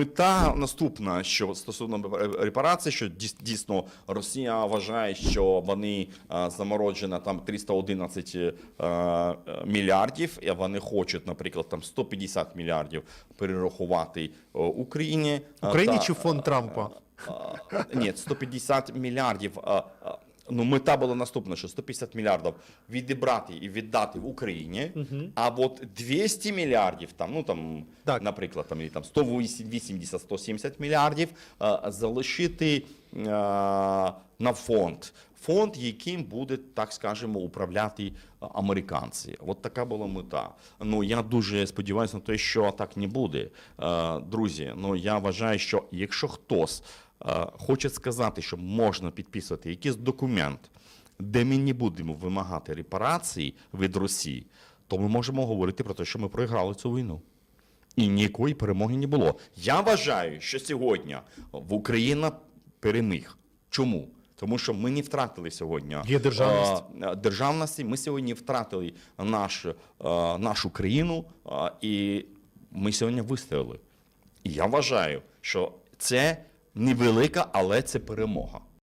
Мета наступна, що стосовно репарації, що дійс- дійсно Росія вважає, що вони е, заморожено там 311 е, е, мільярдів, і вони хочуть, наприклад, там 150 мільярдів перерахувати е, Україні. Е, Україні та- чи фонд Трампа? Е, Ні, 150 мільярдів. Ну, мета була наступна, що 150 мільярдів відібрати і віддати в Україні, а от 200 мільярдів, там, ну там, Так. наприклад, там, і там 180-170 мільярдів а, залишити е, на фонд. Фонд, яким буде, так скажемо, управляти е, американці. От така була мета. Ну я дуже сподіваюся на те, що так не буде. Е, Друзі, ну я вважаю, що якщо хтось е, хоче сказати, що можна підписувати якийсь документ, де ми не будемо вимагати репарації від Росії, то ми можемо говорити про те, що ми програли цю війну. І ніякої перемоги не було. Я вважаю, що сьогодні в Україна переміг. Чому? Тому що ми не втратили сьогодні Є державність. е, державності. Ми сьогодні втратили наш, е, нашу країну, е, і ми сьогодні вистояли. І я вважаю, що це невелика, але це перемога.